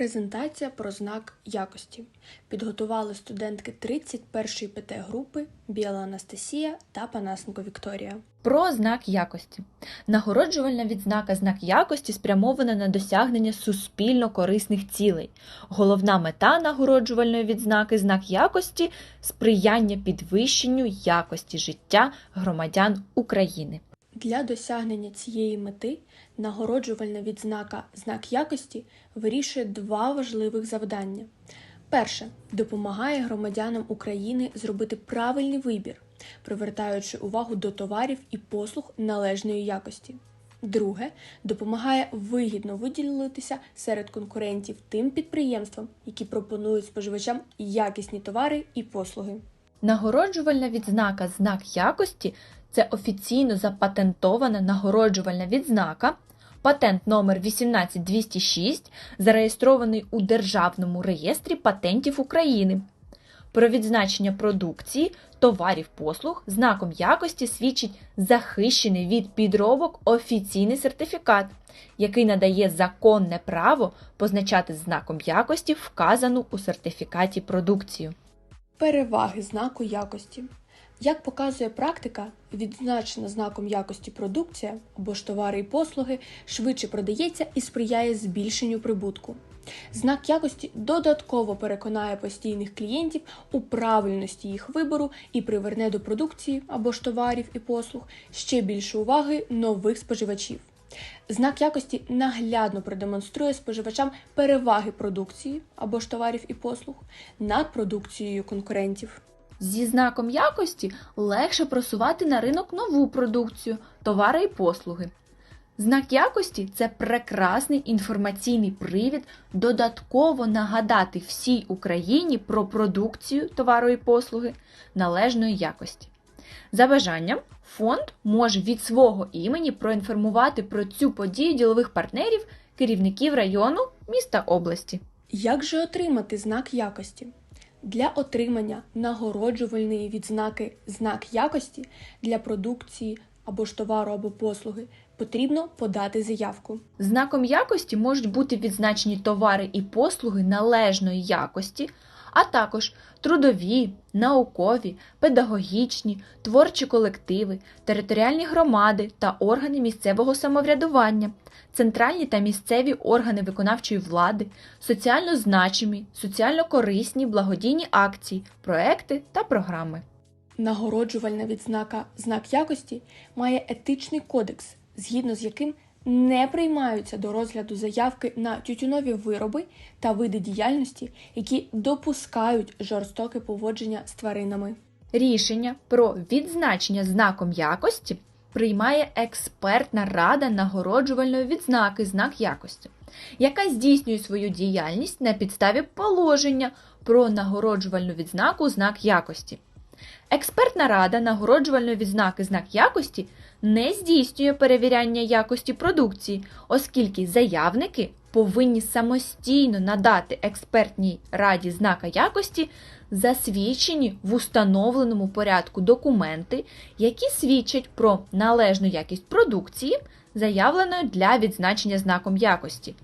Презентація про знак якості. Підготували студентки 31-ї ПТ групи Біла Анастасія та Панасенко Вікторія. Про знак якості. Нагороджувальна відзнака знак якості спрямована на досягнення суспільно корисних цілей. Головна мета нагороджувальної відзнаки знак якості сприяння підвищенню якості життя громадян України. Для досягнення цієї мети нагороджувальна відзнака знак якості вирішує два важливих завдання. Перше допомагає громадянам України зробити правильний вибір, привертаючи увагу до товарів і послуг належної якості. Друге допомагає вигідно виділитися серед конкурентів тим підприємствам, які пропонують споживачам якісні товари і послуги. Нагороджувальна відзнака знак якості це офіційно запатентована нагороджувальна відзнака, патент номер 18206, зареєстрований у Державному реєстрі патентів України. Про відзначення продукції, товарів послуг знаком якості свідчить захищений від підробок офіційний сертифікат, який надає законне право позначати знаком якості вказану у сертифікаті продукцію. Переваги знаку якості. Як показує практика, відзначена знаком якості продукція або ж товари і послуги швидше продається і сприяє збільшенню прибутку. Знак якості додатково переконає постійних клієнтів у правильності їх вибору і приверне до продукції або ж товарів і послуг ще більше уваги нових споживачів. Знак якості наглядно продемонструє споживачам переваги продукції або ж товарів і послуг над продукцією конкурентів. Зі знаком якості легше просувати на ринок нову продукцію, товари і послуги. Знак якості це прекрасний інформаційний привід додатково нагадати всій Україні про продукцію, товару і послуги належної якості. За бажанням, фонд може від свого імені проінформувати про цю подію ділових партнерів, керівників району, міста області. Як же отримати знак якості? Для отримання нагороджувальної відзнаки знак якості для продукції або ж товару або послуги потрібно подати заявку. Знаком якості можуть бути відзначені товари і послуги належної якості, а також трудові, наукові, педагогічні, творчі колективи, територіальні громади та органи місцевого самоврядування, центральні та місцеві органи виконавчої влади, соціально значимі, соціально корисні благодійні акції, проекти та програми. Нагороджувальна відзнака знак якості має етичний кодекс, згідно з яким не приймаються до розгляду заявки на тютюнові вироби та види діяльності, які допускають жорстоке поводження з тваринами. Рішення про відзначення знаком якості приймає експертна рада нагороджувальної відзнаки знак якості, яка здійснює свою діяльність на підставі положення про нагороджувальну відзнаку знак якості. Експертна рада нагороджувальної відзнаки знак якості не здійснює перевіряння якості продукції, оскільки заявники повинні самостійно надати експертній раді знака якості засвідчені в установленому порядку документи, які свідчать про належну якість продукції, заявленої для відзначення знаком якості.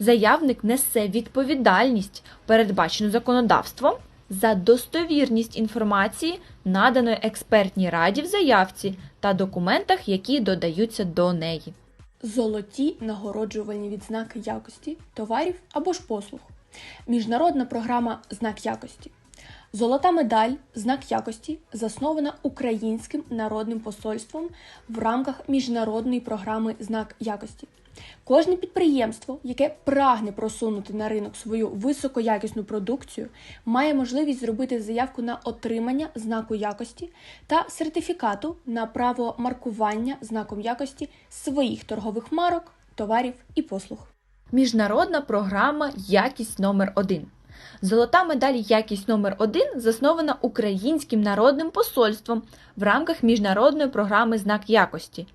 Заявник несе відповідальність, передбачену законодавством, за достовірність інформації, наданої експертній раді в заявці та документах, які додаються до неї. Золоті нагороджувальні відзнаки якості товарів або ж послуг. Міжнародна програма Знак якості. Золота медаль Знак якості заснована Українським народним посольством в рамках міжнародної програми Знак якості. Кожне підприємство, яке прагне просунути на ринок свою високоякісну продукцію, має можливість зробити заявку на отримання знаку якості та сертифікату на право маркування знаком якості своїх торгових марок, товарів і послуг. Міжнародна програма Якість номер 1 Золота медаль Якість номер 1 заснована Українським народним посольством в рамках міжнародної програми Знак якості.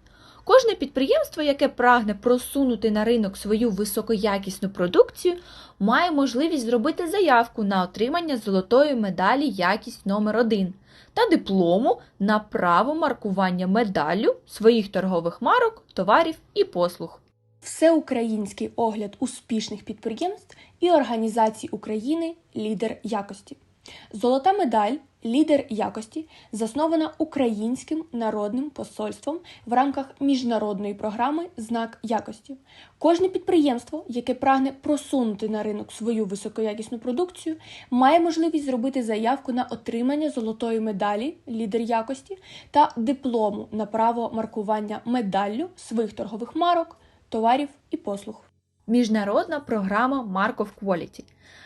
Кожне підприємство, яке прагне просунути на ринок свою високоякісну продукцію, має можливість зробити заявку на отримання золотої медалі Якість номер 1 та диплому на право маркування медаллю своїх торгових марок, товарів і послуг. Всеукраїнський огляд успішних підприємств і організацій України Лідер якості. Золота медаль Лідер якості заснована Українським народним посольством в рамках міжнародної програми Знак якості. Кожне підприємство, яке прагне просунути на ринок свою високоякісну продукцію, має можливість зробити заявку на отримання золотої медалі Лідер якості та диплому на право маркування медаллю своїх торгових марок, товарів і послуг. Міжнародна програма of Quality.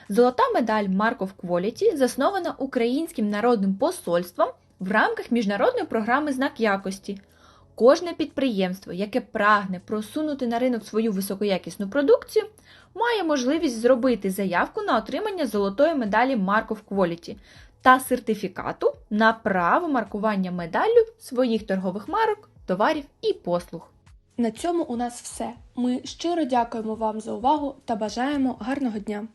Золота медаль of Quality заснована Українським народним посольством в рамках міжнародної програми Знак якості. Кожне підприємство, яке прагне просунути на ринок свою високоякісну продукцію, має можливість зробити заявку на отримання золотої медалі Mark of Quality та сертифікату на право маркування медаллю своїх торгових марок, товарів і послуг. На цьому у нас все. Ми щиро дякуємо вам за увагу та бажаємо гарного дня!